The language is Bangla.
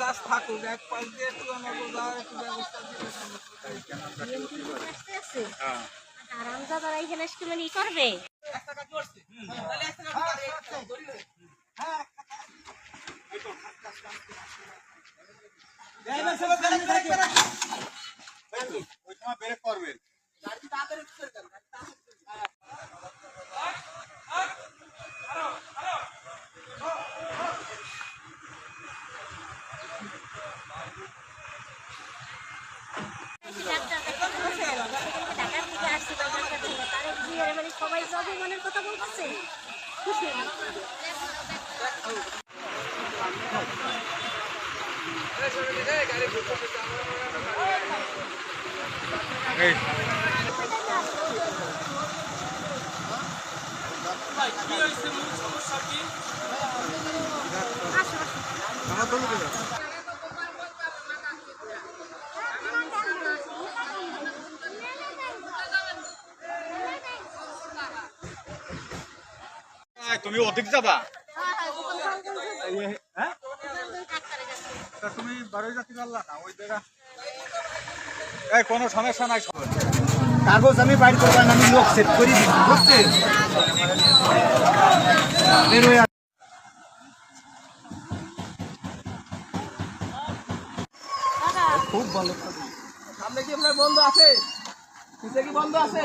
গাছ থাকুক এক পাশ দিয়ে একটু আমাকে যা একটু ব্যবস্থা দিলে আছে আরামদাদারা এখানে আজকে মানে করবে ব্রেক করবেন ডাক্তার সবাই সবই মনের কথা বলতেছে? খুশি তুমি অধিক যাবা? হ্যাঁ? তা তুমি বারোই যাত্রী পারলা না ওই জায়গা? এই কোনো সমস্যা নাই কাগজ আমি বাইর আমি লোক সেট করি বুঝছেন? বের সামনে কি আপনার বন্ধ আছে? পিছে কি বন্ধ আছে?